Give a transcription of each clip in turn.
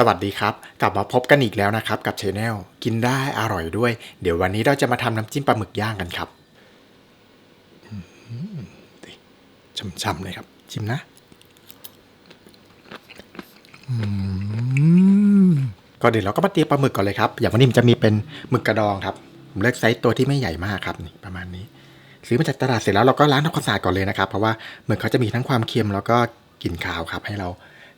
สวัสดีครับ กลับมาพบกันอีกแล้วนะครับ กับช anel กินได้อร่อยด้วย เดี๋ยววันนี้เราจะมาทำน้ำจิ้มปลาหมึกย่างกันครับอื้อหือดิช่ำๆเลยครับ ชิมนะอืมก็เดี๋ยวเราก็มาเตรียมปลาหมึกก่อนเลยครับ อย่างวันนี้มันจะมีเป็นหมึกกระดองครับผมเลือกไซส์ตัวที่ไม่ใหญ่มากครับนี่ประมาณนี้ ซื้อมาจากตลาดเสร็จแล้วเราก็ล้างทำความสะอาดก่อนเลยนะครับ เพราะว่าหมึกเขาจะมีทั้งความเค็มแล้วก็กลิ่นคาวครับ ให้เรา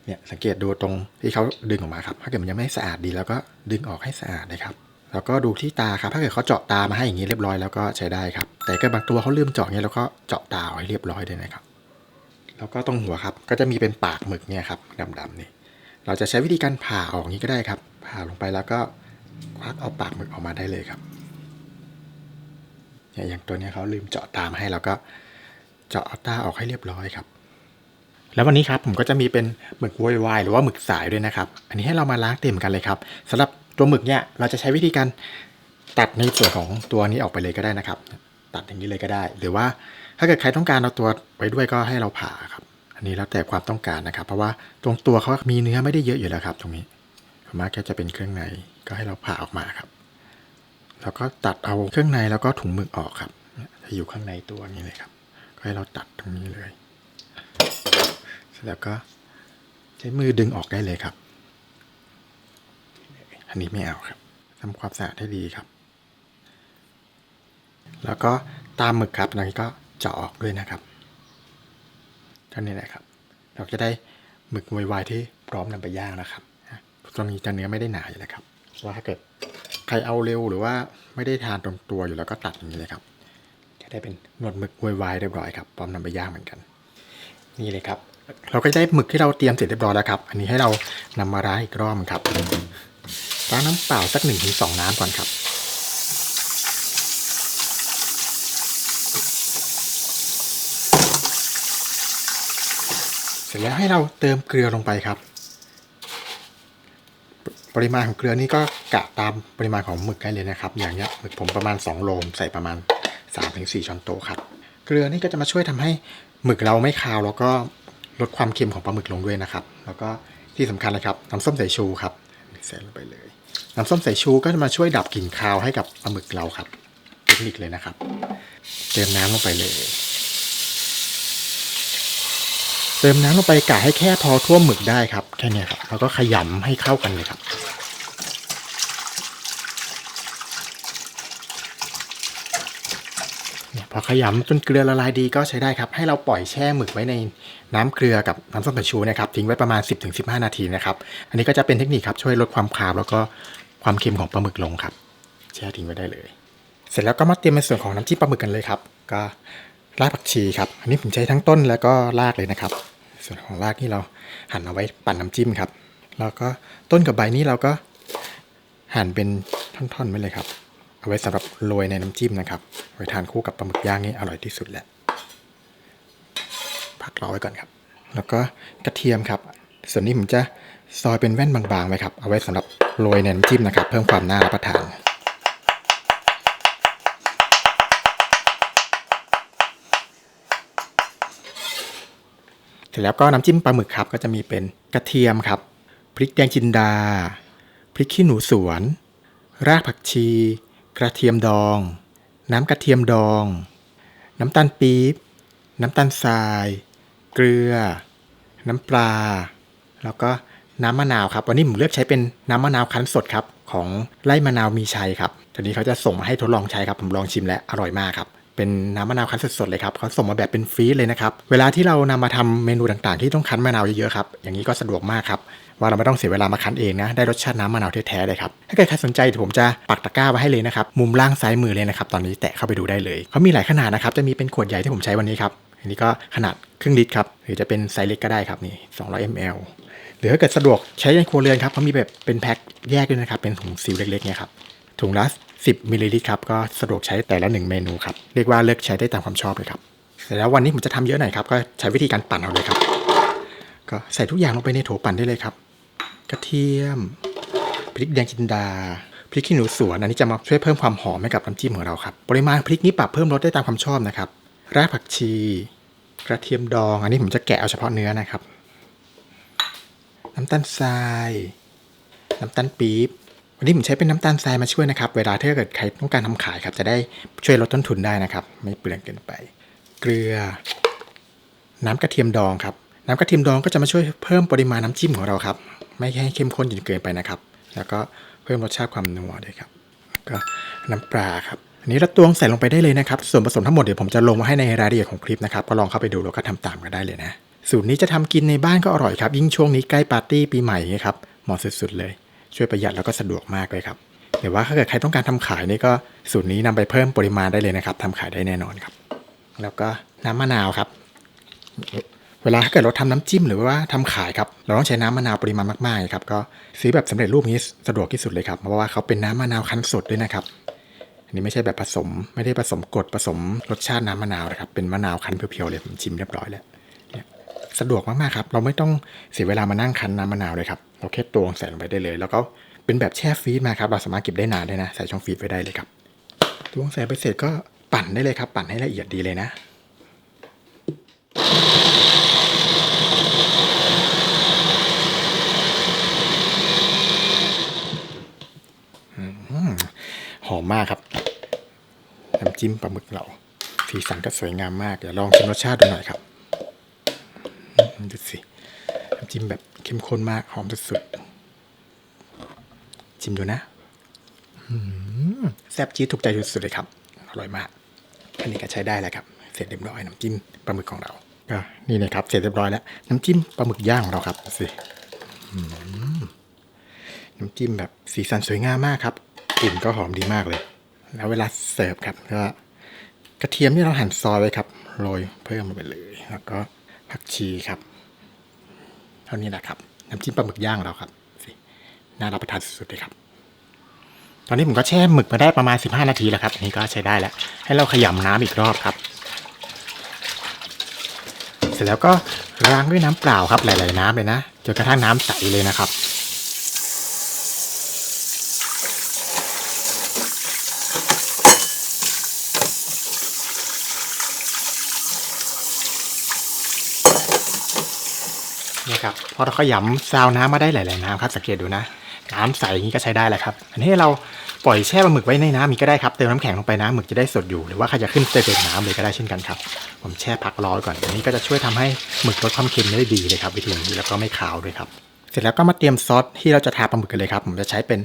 เนี่ยสังเกตดูตรงที่เขาดึงออกมาครับ ถ้าเกิดมันยังไม่สะอาดดีแล้วก็ดึงออกให้สะอาดนะครับ แล้วก็ดูที่ตาครับ ถ้าเกิดเขาเจาะตามาให้อย่างนี้เรียบร้อยแล้วก็ใช้ได้ครับ แต่ก็บางตัวเขาลืมเจาะเงี้ยแล้วก็เจาะตาเอาให้เรียบร้อยด้วยนะครับ แล้วก็ตรงหัวครับ ก็จะมีเป็นปากหมึกเนี่ยครับดำๆนี่ เราจะใช้วิธีการผ่าออกอย่างนี้ก็ได้ครับ ผ่าลงไปแล้วก็ควักเอาปากหมึกออกมาได้เลยครับอย่างตัวนี้เขาลืมเจาะตามให้แล้วก็เจาะเอาตาออกให้เรียบร้อยครับ แล้ววันนี้ครับผมก็จะมีเป็นหมึกโวยวายหรือว่าหมึกสายด้วยนะครับ อันนี้ให้เรามาล้างเต็มกันเลยครับสำหรับตัวหมึกเนี่ยเราจะใช้วิธีการตัดในส่วนของตัวนี้ออกไปเลยก็ได้นะครับ ตัดอย่างนี้เลยก็ได้ หรือว่าถ้าเกิดใครต้องการเอาตัวไว้ด้วยก็ให้เราผ่าครับ อันนี้แล้วแต่ความต้องการนะครับ เพราะว่าตรงตัวเขามีเนื้อไม่ได้เยอะอยู่แล้วครับ ตรงนี้ส่วนมากก็จะเป็นเครื่องในก็ให้เราผ่าออกมาครับ แล้วก็ตัดเอาเครื่องในแล้วก็ถุงหมึกออกครับจะอยู่ข้างในตัวนี้เลยครับ ก็ให้เราตัดตรงนี้เลย แล้วก็ใช้มือดึงออกได้เลยครับ อันนี้ไม่เอาครับทำความสะอาดให้ดีครับ แล้วก็ตามหมึกครับตรงนี้ก็เจาะออกด้วยนะครับเท่านี้แหละครับ เราจะได้หมึกไวๆที่พร้อมนำไปย่างนะครับตรงนี้จะเนื้อไม่ได้หนาอยู่แล้วครับว่าถ้าเกิดใครเอาเร็วหรือว่าไม่ได้ทานตรงตัวอยู่แล้วก็ตัดอย่างนี้เลยครับ จะได้เป็นหนวดหมึกวายๆเรียบร้อยครับพร้อมนำไปย่างเหมือนกัน นี่เลยครับ เราก็ได้หมึกที่เราเตรียมเสร็จเรียบร้อยแล้วครับ อันนี้ให้เรานำมาล้างอีกรอบครับล้างน้ำเปล่าสักหนึ่งถึงสองน้ำก่อนครับ เสร็จแล้วให้เราเติมเกลือลงไปครับ ปริมาณของเกลือนี่ก็กะตามปริมาณของหมึกได้เลยนะครับ อย่างเงี้ยหมึกผมประมาณ 2 โลมใส่ประมาณ 3-4 ช้อนโต๊ะครับ เกลือนี่ก็จะมาช่วยทำให้หมึกเราไม่คาวแล้วก็ ลดความเค็มของปลาหมึกลงด้วยนะครับ แล้วก็ที่สำคัญนะครับน้ำส้มสายชูครับใส่ลงไปเลย น้ำส้มสายชูก็จะมาช่วยดับกลิ่นคาวให้กับปลาหมึกเราครับ เทคนิคเลยนะครับ เติมน้ำลงไปเลย เติมน้ำลงไปกะให้แค่พอท่วมหมึกได้ครับแค่นี้ครับแล้วก็ขยำให้เข้ากันเลยครับ เนี่ย พอขยำจนเกลือละลายดีก็ใช้ได้ครับ ให้เราปล่อยแช่หมึกไว้ในน้ำเกลือกับน้ำส้มสายชูนะครับทิ้งไว้ประมาณ 10-15 นาทีนะครับ อันนี้ก็จะเป็นเทคนิคครับช่วยลดความคาวแล้วก็ความเค็มของปลาหมึกลงครับ แช่ทิ้งไว้ได้เลย เสร็จแล้วก็มาเตรียมในส่วนของน้ำจิ้มปลาหมึกกันเลยครับ ก็รากผักชีครับ อันนี้ผมใช้ทั้งต้นแล้วก็รากเลยนะครับ ส่วนของรากที่เราหั่นเอาไว้ปั่นน้ำจิ้มครับ แล้วก็ต้นกับใบนี้เราก็หั่นเป็นท่อนๆไว้เลยครับ เอาไว้สำหรับโรยในน้ำจิ้มนะครับไว้ทานคู่กับปลาหมึกย่างนี่อร่อยที่สุดแหละพักรอไว้ก่อนครับ แล้วก็กระเทียมครับ ส่วนนี้ผมจะซอยเป็นแว่นบางๆไว้ครับ เอาไว้สำหรับโรยในน้ำจิ้มนะครับ เพิ่มความน่ารับประทาน เสร็จแล้วก็น้ำจิ้มปลาหมึกครับ ก็จะมีเป็นกระเทียมครับ พริกแดงจินดา พริกขี้หนูสวน รากผักชี กระเทียมดอง น้ำกระเทียมดอง น้ำตาลปี๊บ น้ำตาลทราย เกลือ น้ำปลา แล้วก็น้ำมะนาวครับ วันนี้ผมเลือกใช้เป็นน้ำมะนาวคั้นสดครับ ของไร่มะนาวมีชัยครับทีนี้เขาจะส่งมาให้ทดลองใช้ครับ ผมลองชิมแล้วอร่อยมากครับเป็นน้ำมะนาวคั้นสดๆเลยครับเขาส่งมาแบบเป็นฟรีเลยนะครับ เวลาที่เรานำมาทำเมนูต่างๆ ที่ต้องคั้นมะนาวเยอะๆครับ อย่างนี้ก็สะดวกมากครับ ว่าเราไม่ต้องเสียเวลามาคั้นเองนะ ได้รสชาติน้ำมะนาวแท้ๆเลยครับ ถ้าเกิดใครสนใจเดี๋ยวผมจะปักตะกร้าไว้ให้เลยนะครับ มุมล่างซ้ายมือเลยนะครับ ตอนนี้แตะเข้าไปดูได้เลย เขามีหลายขนาดนะครับ จะมีเป็นขวดใหญ่ที่ผมใช้วันนี้ครับ อันนี้ก็ขนาดครึ่งลิตรครับ หรือจะเป็นไซส์เล็กก็ได้ครับนี่ 200 ml หรือถ้าเกิดสะดวกใช้ในครัวเรือนครับเขามีแบบเป็นแพ็คแยกด้วยนะครับ เป็นถุงซิลเล็กๆเนี่ยครับ ถุงละ 10มิลลิลิตรครับ ก็สะดวกใช้แต่ละหนึ่งเมนูครับ เรียกว่าเลือกใช้ได้ตามความชอบเลยครับเสร็จแล้ววันนี้ผมจะทำเยอะหน่อยครับ ก็ใช้วิธีการปั่นเอาเลยครับ ก็ใส่ทุกอย่างลงไปในโถปั่นได้เลยครับ กระเทียม พริกแดงจินดา พริกขี้หนูสวน อันนี้จะมาช่วยเพิ่มความหอมให้กับน้ำจิ้มของเราครับ ปริมาณพริกนี้ปรับเพิ่มลดได้ตามความชอบนะครับ รากผักชี กระเทียมดอง อันนี้ผมจะแกะเอาเฉพาะเนื้อนะครับ น้ำตาลทราย น้ำตาลปี๊บ วันนี้ผมใช้เป็นน้ำตาลทรายมาช่วยนะครับ เวลาถ้าเกิดใครต้องการทำขายครับ จะได้ช่วยลดต้นทุนได้นะครับ ไม่เปลืองเกินไป เกลือ น้ำกระเทียมดองครับน้ำกระเทียมดองก็จะมาช่วยเพิ่มปริมาณน้ำจิ้มของเราครับ ไม่ให้เข้มข้นจนเกินไปนะครับ แล้วก็เพิ่มรสชาติความนัวด้วยครับก็น้ำปลาครับอันนี้เราตวงใส่ลงไปได้เลยนะครับ ส่วนผสมทั้งหมดเดี๋ยวผมจะลงมาให้ในรายละเอียดของคลิปนะครับ ก็ลองเข้าไปดูแล้วก็ทำตามกันได้เลยนะ สูตรนี้จะทำกินในบ้านก็อร่อยครับ ยิ่งช่วงนี้ใกล้ปาร์ตี้ปีใหม่ครับ เหมาะสุดๆเลย ช่วยประหยัดแล้วก็สะดวกมากเลยครับเดี๋ยวว่าถ้าเกิดใครต้องการทำขายนี่ก็สูตรนี้นำไปเพิ่มปริมาณได้เลยนะครับทำขายได้แน่นอนครับ แล้วก็น้ำมะนาวครับ เวลาถ้าเกิดเราทำน้ำจิ้มหรือว่าทำขายครับ เราต้องใช้น้ำมะนาวปริมาณมากๆครับ ก็ซื้อแบบสำเร็จรูปนี้สะดวกที่สุดเลยครับ เพราะว่าเขาเป็นน้ำมะนาวคั้นสดด้วยนะครับ อันนี้ไม่ใช่แบบผสม ไม่ได้ผสมกดผสมรสชาติน้ำมะนาวนะครับ เป็นมะนาวคั้นเพียวๆเลยผมชิมเรียบร้อยแล้วเนี่ยสะดวกมากๆครับ เราไม่ต้องเสียเวลามานั่งคั้นน้ำมะนาวเลยครับ เราแค่ตวงใส่ลงไปได้เลย แล้วก็เป็นแบบแช่ฟรีซมาครับ เราสามารถเก็บได้นานด้วยนะ ใส่ช่องฟรีซไว้ได้เลยครับ ตวงใส่ไปเสร็จก็ปั่นได้เลยครับ ปั่นให้ละเอียดดีเลยนะ ห อมมากครับน้ำจิ้มปลาหมึกเราสีสันก็สวยงามมากเดี๋ยวลองชิมรสชาติดูหน่อยครับดูสิน้ำจิ้มแบบเข้มข้นมากหอมสุดๆชิมดูนะแซ่บจี๊ดถูกใจสุดๆเลยครับอร่อยมากอันนี้ก็ใช้ได้แล้วครับ เสร็จเรียบร้อยน้ำจิ้มปลาหมึกของเราก็นี่นะครับ เสร็จเรียบร้อยแล้ว น้ำจิ้มปลาหมึกย่างของเราครับดูสิน้ำจิ้มแบบสีสันสวยงามมากครับ กลิ่นก็หอมดีมากเลย แล้วเวลาเสิร์ฟครับก็กระเทียมที่เราหั่นซอยไว้ครับโรยเพิ่มลงไปเลย แล้วก็ผักชีครับ เท่านี้แหละครับน้ำจิ้มปลาหมึกย่างเราครับสิน่ารับประทานสุดๆเลยครับตอนนี้ผมก็แช่หมึกมาได้ประมาณ 15 นาทีแล้วครับอันนี้ก็ใช้ได้แล้ว ให้เราขยำน้ำอีกรอบครับ เสร็จแล้วก็ล้างด้วยน้ำเปล่าครับหลาย ๆ น้ำเลยนะจนกระทั่งน้ำใสเลยนะครับ ครับพอเราขยำซาวน้ำมาได้หลาย ๆ น้ำครับสังเกตดูนะ น้ำใสอย่างนี้ก็ใช้ได้แหละครับ อันนี้เราปล่อยแช่ปลาหมึกไว้ในน้ำมีก็ได้ครับเติมน้ำแข็งลงไปนะหมึกจะได้สดอยู่หรือว่าใครจะขึ้นเติมน้ำเลยก็ได้เช่นกันครับ ผมแช่พักร้อไว้ก่อนอันนี้ก็จะช่วยทำให้หมึกลดความเค็มได้ดีเลยครับวิธีนี้แล้วก็ไม่คาวด้วยครับเสร็จแล้วก็มาเตรียมซอสที่เราจะทาปลาหมึกกันเลยครับผมจะใช้เป็น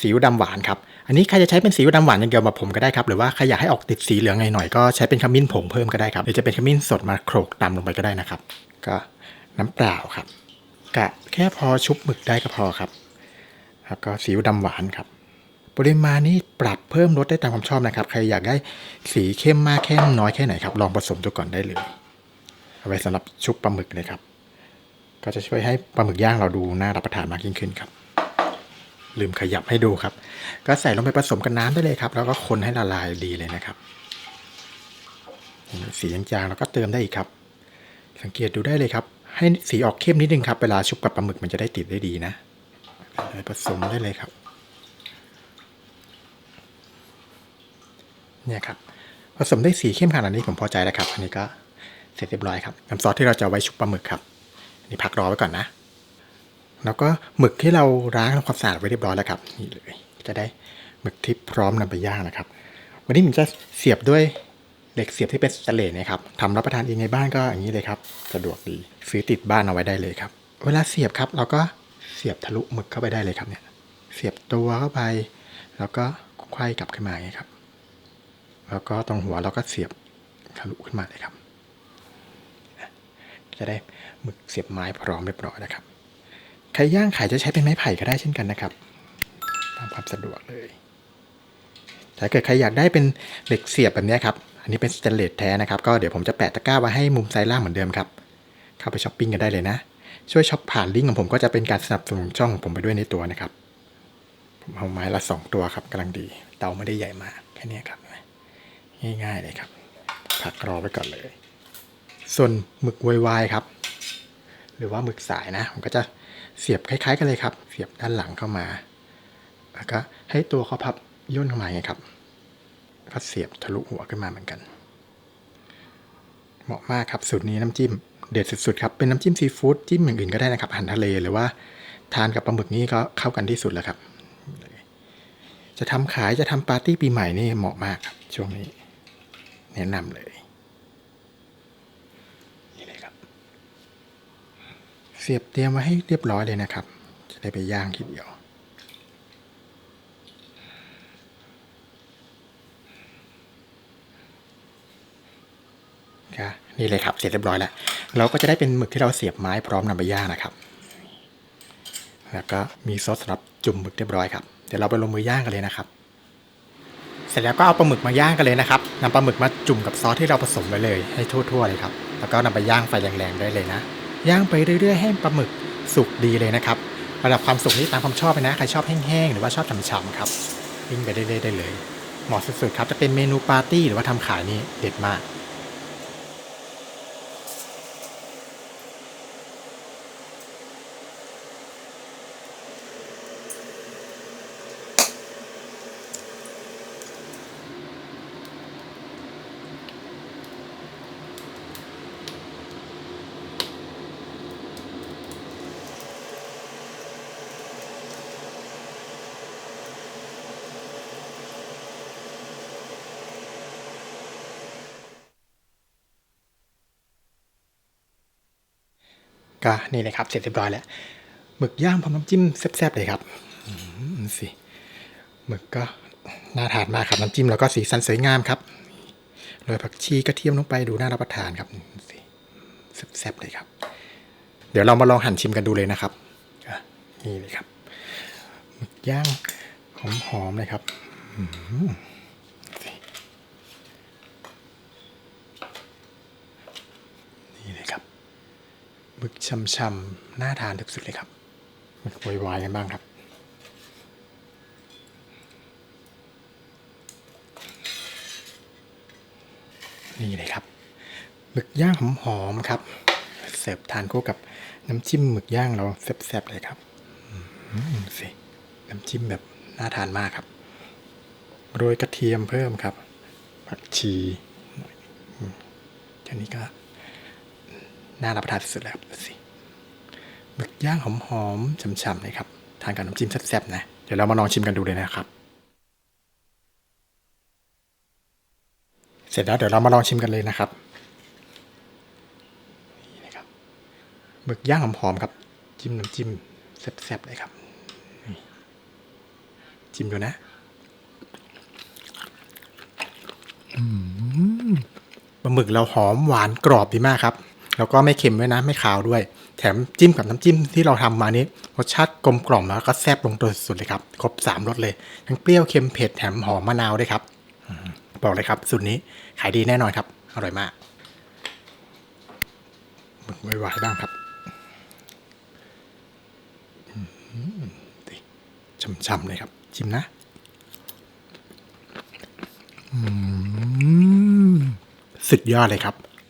ซีอิ๊วดำหวานครับ อันนี้ใครจะใช้เป็นซีอิ๊วดำหวานอย่างเดียวแบบผมก็ได้ครับ หรือว่าใครอยากให้ออกติดสีเหลืองหน่อยๆก็ใช้เป็นขมิ้นผงเพิ่มก็ได้ครับ หรือจะเป็นขมิ้นสดมาโขลกตำลงไปก็ได้นะครับ ก็ น้ำเปล่าครับกะแค่พอชุบหมึกได้ก็พอครับ แล้วก็ซีดำหวานครับ ปริมาณนี้ปรับเพิ่มลดได้ตามความชอบนะครับ ใครอยากได้สีเข้มมากแค่น้อยแค่ไหนครับ ลองผสมดูก่อนได้เลยเอาไว้สำหรับชุบปลาหมึกเลยครับ ก็จะช่วยให้ปลาหมึกย่างเราดูน่ารับประทานมากยิ่งขึ้นครับ ลืมขยับให้ดูครับ ก็ใส่ลงไปผสมกับน้ำได้เลยครับ แล้วก็คนให้ละลายดีเลยนะครับสีจางๆแล้วก็เติมได้อีกครับ สังเกตดูได้เลยครับ ให้สีออกเข้มนิดนึงครับ เวลาชุบกับปลาหมึกมันจะได้ติดได้ดีนะผสมได้เลยครับ เนี่ยครับ ผสมได้สีเข้มขนาดนี้ผมพอใจแล้วครับ อันนี้ก็เสร็จเรียบร้อยครับน้ำซอสที่เราจะไว้ชุบปลาหมึกครับนนี้พักรอไว้ก่อนนะ แล้วก็หมึกที่เราล้างทำความสะอาดไว้เรียบร้อยแล้วครับนี่เลยจะได้หมึกที่พร้อมนำไปย่างนะครับ วันนี้ผมจะเสียบด้วย เหล็กเสียบที่เป็นสแตนเลสนะครับทำรับประทานเองในบ้านก็อย่างนี้เลยครับ สะดวกดีซื้อติดบ้านเอาไว้ได้เลยครับ เวลาเสียบครับเราก็เสียบทะลุหมึกเข้าไปได้เลยครับเนี่ยเสียบตัวเข้าไป แล้วก็ไขว้กลับขึ้นมาอย่างนี้ครับ แล้วก็ตรงหัวเราก็เสียบทะลุขึ้นมาเลยครับ จะได้หมึกเสียบไม้พร้อมเรียบร้อยนะครับใครย่างขายจะใช้เป็นไม้ไผ่ก็ได้เช่นกันนะครับตามความสะดวกเลยถ้าเกิดใครอยากได้เป็นเหล็กเสียบแบบนี้ครับ อันนี้เป็นสแตนเลสแท้นะครับ ก็เดี๋ยวผมจะแปะตะกร้าไว้ให้มุมซ้ายล่างเหมือนเดิมครับ เข้าไปช้อปปิ้งกันได้เลยนะ ช่วยช็อปผ่านลิงก์ของผมก็จะเป็นการสนับสนุนช่องของผมไปด้วยในตัวนะครับ ผมเอาไม้ละสองตัวครับกำลังดี เตาไม่ได้ใหญ่มากแค่นี้ครับ ง่ายๆเลยครับพักรอไว้ก่อนเลย ส่วนหมึกวายครับ หรือว่าหมึกสายนะผมก็จะเสียบคล้ายๆ กันเลยครับ เสียบด้านหลังเข้ามา แล้วก็ให้ตัวเขาพับย่นเข้ามาไงครับ ก็เสียบทะลุหัวขึ้นมาเหมือนกัน เหมาะมากครับสูตรนี้น้ำจิ้ม เด็ดสุดๆครับ เป็นน้ำจิ้มซีฟู้ดจิ้มอย่างอื่นก็ได้นะครับอาหารทะเลหรือว่าทานกับปลาหมึกนี่ก็เข้ากันที่สุดแล้วครับ จะทำขายจะทำปาร์ตี้ปีใหม่นี่เหมาะมากครับช่วงนี้ แนะนำเลยนี่เลยครับ เสียบเตรียมไว้ให้เรียบร้อยเลยนะครับ จะได้ไปย่างทีเดียว ครับ นี่เลยครับเสร็จเรียบร้อยแล้ว เราก็จะได้เป็นหมึกที่เราเสียบไม้พร้อมนำไปย่างนะครับ แล้วก็มีซอสสำหรับจุ่มหมึกเรียบร้อยครับเดี๋ยวเราไปลงมือย่างกันเลยนะครับ เสร็จแล้วก็เอาปลาหมึกมาย่างกันเลยนะครับนำปลาหมึกมาจุ่มกับซอสที่เราผสมไว้เลยให้ทั่วๆเลยครับ แล้วก็นำไปย่างไฟแรงๆได้เลยนะ ย่างไปเรื่อยๆให้ปลาหมึกสุกดีเลยนะครับระดับความสุกนี่ตามความชอบเลยนะ ใครชอบแห้งๆหรือว่าชอบฉ่ำๆครับวิ่งไปเรื่อยๆได้เลย เหมาะสุดๆครับจะเป็นเมนูปาร์ตี้หรือว่าทำขายนี่เด็ดมาก ก็นี่เลยครับเสร็จเรียบร้อยแล้วหมึกย่างพร้อมน้ำจิ้มแซ่บๆเลยครับอืมสิหมึกก็น่าทานมากครับน้ำจิ้มแล้วก็สีสันสวยงามครับโรยผักชีกระเทียมลงไปดูน่ารับประทานครับสิแซ่บๆเลยครับ เดี๋ยวเรามาลองหั่นชิมกันดูเลยนะครับนี่เลยครับหมึกย่างหอมๆเลยครับอืมสินี่เลยครับ หมึกช่ำๆน่าทานที่สุดเลยครับหมึกววายๆกันบ้างครับ นี่เลยครับหมึกย่างหอมๆครับ เสิร์ฟทานคู่กับน้ำจิ้มหมึกย่างเราแซ่บๆเลยครับอืมสิน้ำจิ้มแบบน่าทานมากครับ โรยกระเทียมเพิ่มครับ ผักชีหน่อยอืมแค่นี้ก็ น่ารับประทานสุดแล้วครับดูสิหมึกย่างหอมๆฉ่ำๆเลยครับทานกับน้ำจิ้มแซ่บๆนะเดี๋ยวเรามาลองชิมกันดูเลยนะครับ เสร็จแล้วเดี๋ยวเรามาลองชิมกันเลยนะครับนี่นะครับหมึกย่างหอมๆครับ จิ้มน้ำจิ้มแซ่บๆเลยครับจิ้มดูนะปลาหมึกเราหอมหวานกรอบดีมากครับ แล้วก็ไม่เค็มด้วยนะไม่คาวด้วย แถมจิ้มกับน้ำจิ้มที่เราทำมานี้รสชาติกลมกล่อมแล้วก็แซ่บลงตัวสุดเลยครับ ครบสามรสเลย ทั้งเปรี้ยวเค็มเผ็ดแถมหอมมะนาวด้วยครับอบอกเลยครับสูตรนี้ขายดีแน่นอนครับ อร่อยมากมึกไวๆบ้างครับช่ำๆเลยครับ ชิมนะสุดยอดเลยครับ